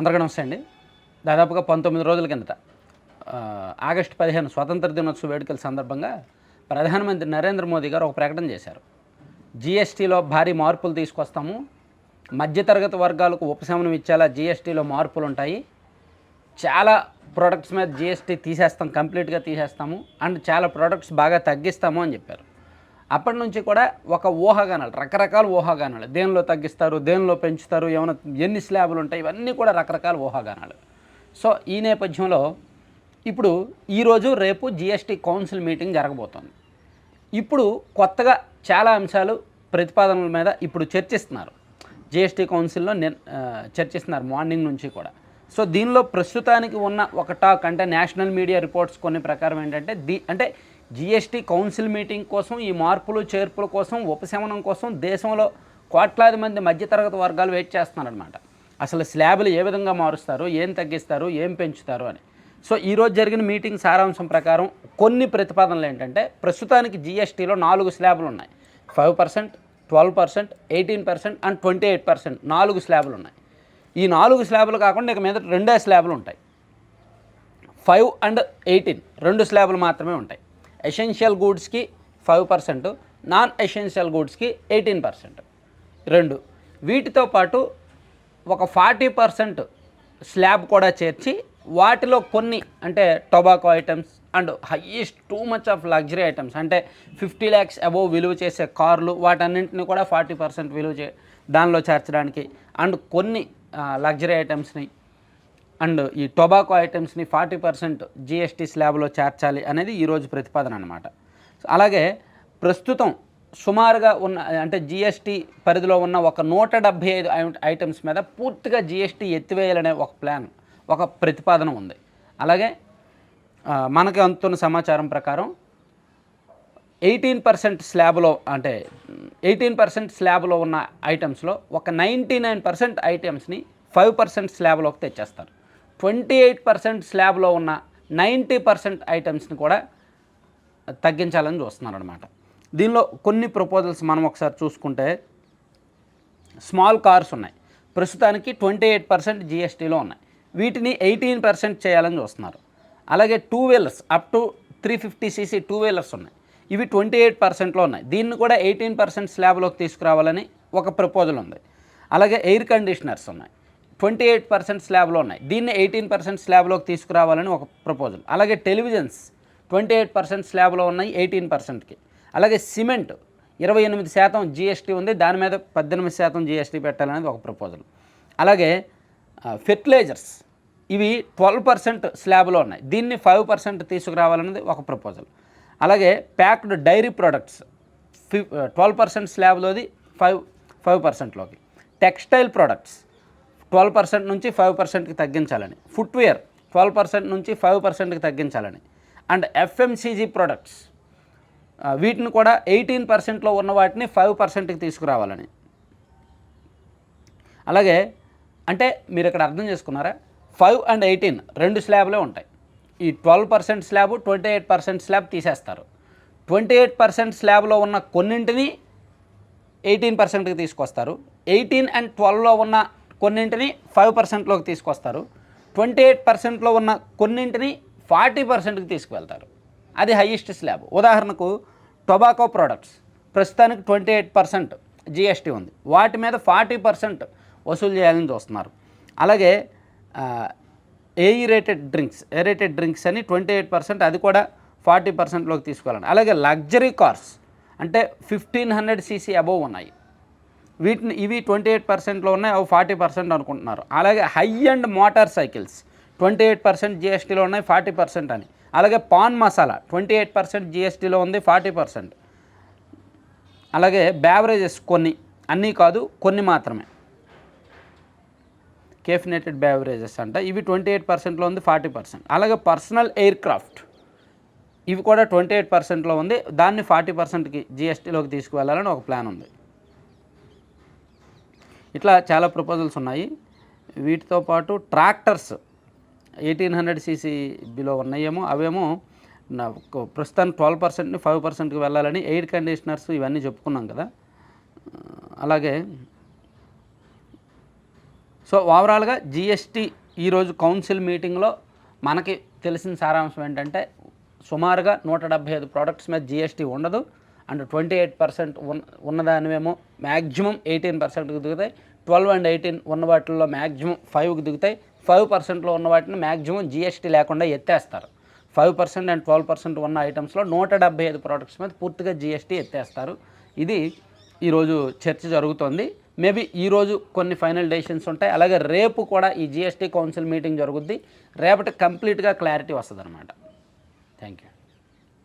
అందరికీ నమస్తే అండి. దాదాపుగా పంతొమ్మిది రోజుల కిందట ఆగస్టు పదిహేను స్వాతంత్ర దినోత్సవ వేడుకల సందర్భంగా ప్రధానమంత్రి నరేంద్ర మోదీ గారు ఒక ప్రకటన చేశారు. జీఎస్టీలో భారీ మార్పులు తీసుకొస్తాము మధ్యతరగతి వర్గాలకు ఉపశమనం ఇచ్చేలా జీఎస్టీలో మార్పులు ఉంటాయి. చాలా ప్రోడక్ట్స్ మీద జిఎస్టీ తీసేస్తాం కంప్లీట్గా తీసేస్తాము అండ్ చాలా ప్రోడక్ట్స్ బాగా తగ్గిస్తాము అని చెప్పారు. అప్పటి నుంచి కూడా ఒక ఊహాగానాలు రకరకాల ఊహాగానాలు. దేనిలో తగ్గిస్తారు దేనిలో పెంచుతారు ఏమైనా ఎన్ని స్లాబులు ఉంటాయి ఇవన్నీ కూడా రకరకాల ఊహాగానాలు. సో ఈ నేపథ్యంలో ఇప్పుడు ఈరోజు రేపు జిఎస్టీ కౌన్సిల్ మీటింగ్ జరగబోతోంది. ఇప్పుడు కొత్తగా చాలా అంశాలు ప్రతిపాదనల మీద ఇప్పుడు చర్చిస్తున్నారు. జిఎస్టీ కౌన్సిల్లో నిర్ చర్చిస్తున్నారు మార్నింగ్ నుంచి కూడా. సో దీనిలో ప్రస్తుతానికి ఉన్న ఒక టాక్ అంటే నేషనల్ మీడియా రిపోర్ట్స్ కొన్ని ప్రకారం ఏంటంటే దీ అంటే జిఎస్టీ కౌన్సిల్ మీటింగ్ కోసం ఈ మార్పులు చేర్పుల కోసం ఉపశమనం కోసం దేశంలో కోట్లాది మంది మధ్యతరగతి వర్గాలు వెయిట్ చేస్తున్నారనమాట అసలు స్లాబులు ఏ విధంగా మారుస్తారు ఏం తగ్గిస్తారు ఏం పెంచుతారు అని. సో ఈరోజు జరిగిన మీటింగ్ సారాంశం ప్రకారం కొన్ని ప్రతిపాదనలు ఏంటంటే ప్రస్తుతానికి జిఎస్టీలో నాలుగు స్లాబులు ఉన్నాయి. Five percent twelve percent eighteen percent and twenty eight percent నాలుగు స్లాబులు ఉన్నాయి. ఈ నాలుగు స్లాబులు కాకుండా ఇక మీద రెండే స్లాబులు ఉంటాయి. ఫైవ్ అండ్ ఎయిటీన్ రెండు స్లాబులు మాత్రమే ఉంటాయి. ఎసెన్షియల్ గూడ్స్కి ఫైవ్ పర్సెంట్ నాన్ ఎసెన్షియల్ గూడ్స్కి ఎయిటీన్ పర్సెంట్ రెండు వీటితో పాటు ఒక ఫార్టీ పర్సెంట్ స్లాబ్ కూడా చేర్చి వాటిలో కొన్ని అంటే tobacco items and highest too much of luxury items అంటే ఫిఫ్టీ ల్యాక్స్ అబోవ్ విలువ చేసే కార్లు వాటన్నింటిని కూడా ఫార్టీ పర్సెంట్ విలువ చే దానిలో చేర్చడానికి. అండ్ కొన్ని లగ్జరీ ఐటమ్స్ని అండ్ ఈ టొబాకో ఐటమ్స్ని ఫార్టీ పర్సెంట్ జిఎస్టీ స్లాబ్లో చేర్చాలి అనేది ఈరోజు ప్రతిపాదన అనమాట అలాగే ప్రస్తుతం సుమారుగా ఉన్న అంటే జిఎస్టీ పరిధిలో ఉన్న ఒక నూట డెబ్భై ఐదు ఐటమ్స్ మీద పూర్తిగా జిఎస్టీ ఎత్తివేయాలనే ఒక ప్లాన్ ఒక ప్రతిపాదన ఉంది. అలాగే మనకి అందుతున్న సమాచారం ప్రకారం ఎయిటీన్ పర్సెంట్ స్లాబ్లో అంటే ఎయిటీన్ పర్సెంట్ స్లాబ్లో ఉన్న ఐటమ్స్లో ఒక నైంటీ నైన్ పర్సెంట్ ఐటమ్స్ని ఫైవ్ పర్సెంట్ స్లాబ్లోకి తెచ్చేస్తారు. ట్వంటీ ఎయిట్ పర్సెంట్ స్లాబ్లో ఉన్న నైంటీ పర్సెంట్ ఐటమ్స్ని కూడా తగ్గించాలని చూస్తున్నారు అనమాట దీనిలో కొన్ని ప్రపోజల్స్ మనం ఒకసారి చూసుకుంటే స్మాల్ కార్స్ ఉన్నాయి. ప్రస్తుతానికి ట్వంటీ ఎయిట్ పర్సెంట్ జిఎస్టీలో ఉన్నాయి. వీటిని ఎయిటీన్ పర్సెంట్ చేయాలని చూస్తున్నారు. అలాగే two wheelers up to three fifty CC two wheelers ఉన్నాయి. ఇవి ట్వంటీ ఎయిట్ పర్సెంట్లో ఉన్నాయి. దీన్ని కూడా ఎయిటీన్ పర్సెంట్ స్లాబ్లోకి తీసుకురావాలని ఒక ప్రపోజల్ ఉంది. అలాగే ఎయిర్ కండిషనర్స్ ఉన్నాయి. ట్వంటీ ఎయిట్ పర్సెంట్ స్లాబ్లో ఉన్నాయి. దీన్ని ఎయిటీన్ పర్సెంట్ స్లాబ్లోకి తీసుకురావాలని ఒక ప్రపోజల్. అలాగే టెలివిజన్స్ ట్వంటీ ఎయిట్ పర్సెంట్ స్లాబ్లో ఉన్నాయి ఎయిటీన్ పర్సెంట్కి. అలాగే సిమెంట్ ఇరవై ఎనిమిది శాతం జిఎస్టీ ఉంది. దాని మీద పద్దెనిమిది శాతం జిఎస్టీ పెట్టాలనేది ఒక ప్రపోజల్. అలాగే ఫెర్టిలైజర్స్. ఇవి ట్వెల్వ్ పర్సెంట్ స్లాబ్లో ఉన్నాయి. దీన్ని ఫైవ్ పర్సెంట్ తీసుకురావాలనేది ఒక ప్రపోజల్. అలాగే ప్యాక్డ్ డైరీ ప్రొడక్ట్స్. ఫి ట్వెల్వ్ పర్సెంట్ స్లాబ్లోది five five పర్సెంట్లోకి. Textile products. Twelve percent నుంచి ఫైవ్ పర్సెంట్కి తగ్గించాలని. ఫుట్వేర్ ట్వెల్వ్ పర్సెంట్ నుంచి ఫైవ్ పర్సెంట్కి తగ్గించాలని. అండ్ ఎఫ్ఎంసీజీ ప్రొడక్ట్స్ వీటిని కూడా ఎయిటీన్ పర్సెంట్లో ఉన్న వాటిని ఫైవ్ పర్సెంట్కి తీసుకురావాలని. అలాగే అంటే మీరు ఇక్కడ అర్థం చేసుకున్నారా? ఫైవ్ అండ్ ఎయిటీన్ రెండు స్లాబ్లే ఉంటాయి. ఈ twelve percent slab twenty eight percent slab తీసేస్తారు. ట్వంటీ ఎయిట్ పర్సెంట్ స్లాబ్లో ఉన్న కొన్నింటిని ఎయిటీన్ పర్సెంట్కి తీసుకొస్తారు. ఎయిటీన్ అండ్ ట్వెల్వ్లో ఉన్న కొన్నింటిని ఫైవ్ పర్సెంట్లోకి తీసుకొస్తారు. ట్వంటీ ఎయిట్ పర్సెంట్లో ఉన్న కొన్నింటిని ఫార్టీ పర్సెంట్కి తీసుకువెళ్తారు. అది హైయెస్ట్ స్లాబ్. ఉదాహరణకు టొబాకో ప్రోడక్ట్స్. ప్రస్తుతానికి ట్వంటీ ఎయిట్ పర్సెంట్ జిఎస్టీ ఉంది. వాటి మీద ఫార్టీ పర్సెంట్ వసూలు చేయాలని చూస్తున్నారు. అలాగే ఏఈరేటెడ్ డ్రింక్స్ ఏరేటెడ్ డ్రింక్స్ అని ట్వంటీ ఎయిట్ పర్సెంట్ అది కూడా ఫార్టీ పర్సెంట్లోకి తీసుకెళ్ళండి అలాగే లగ్జరీ కార్స్ అంటే ఫిఫ్టీన్ హండ్రెడ్ సీసీ అబోవ్ ఉన్నాయి. వీటిని ఇవి ట్వంటీ ఎయిట్ పర్సెంట్లో ఉన్నాయి అవి ఫార్టీ పర్సెంట్ అనుకుంటున్నారు. అలాగే high end motorcycles twenty eight percent జిఎస్టీలో ఉన్నాయి ఫార్టీ పర్సెంట్ అని. అలాగే pan masala twenty eight percent జిఎస్టీలో ఉంది ఫార్టీ పర్సెంట్. అలాగే బ్యావరేజెస్ కొన్ని అన్నీ కాదు కొన్ని మాత్రమే. కేఫినేటెడ్ బ్యావరేజెస్ అంట ఇవి ట్వంటీ ఎయిట్ పర్సెంట్లో ఉంది ఫార్టీ పర్సెంట్. అలాగే పర్సనల్ ఎయిర్ క్రాఫ్ట్ ఇవి కూడా ట్వంటీ ఎయిట్ పర్సెంట్లో ఉంది దాన్ని ఫార్టీ పర్సెంట్కి జిఎస్టీలోకి తీసుకువెళ్ళాలని ఒక ప్లాన్ ఉంది. ఇట్లా చాలా ప్రపోజల్స్ ఉన్నాయి. వీటితో పాటు tractors eighteen hundred CC below ఉన్నాయేమో అవేమో నా ప్రస్తుతానికి ట్వెల్వ్ పర్సెంట్ని ఫైవ్ పర్సెంట్కి వెళ్ళాలని ఎయిర్ కండిషనర్స్ ఇవన్నీ చెప్పుకున్నాం కదా. అలాగే సో ఓవరాల్గా జిఎస్టీ ఈరోజు కౌన్సిల్ మీటింగ్లో మనకి తెలిసిన సారాంశం ఏంటంటే సుమారుగా నూట డెబ్బై ఐదు ప్రోడక్ట్స్ మీద జిఎస్టీ ఉండదు. అండ్ ట్వంటీ ఎయిట్ పర్సెంట్ ఉన్న ఉన్నదానివేమో మ్యాక్సిమం ఎయిటీన్ పర్సెంట్కి దిగుతాయి. ట్వెల్వ్ అండ్ ఎయిటీన్ ఉన్న వాటిల్లో మ్యాక్సిమం ఫైవ్కి దిగుతాయి. ఫైవ్ పర్సెంట్లో ఉన్న వాటిని మ్యాక్సిమం జిఎస్టీ లేకుండా ఎత్తేస్తారు. Five percent and twelve percent ఉన్న ఐటమ్స్లో నూట డెబ్బై ఐదు ప్రోడక్ట్స్ మీద పూర్తిగా జిఎస్టీ ఎత్తేస్తారు. ఇది ఈరోజు చర్చ జరుగుతోంది. మేబీ ఈరోజు కొన్ని ఫైనల్ డెసిషన్స్ ఉంటాయి. అలాగే రేపు కూడా ఈ జిఎస్టీ కౌన్సిల్ మీటింగ్ జరుగుద్ది. రేపటి కంప్లీట్గా క్లారిటీ వస్తుంది అనమాట థ్యాంక్ యూ.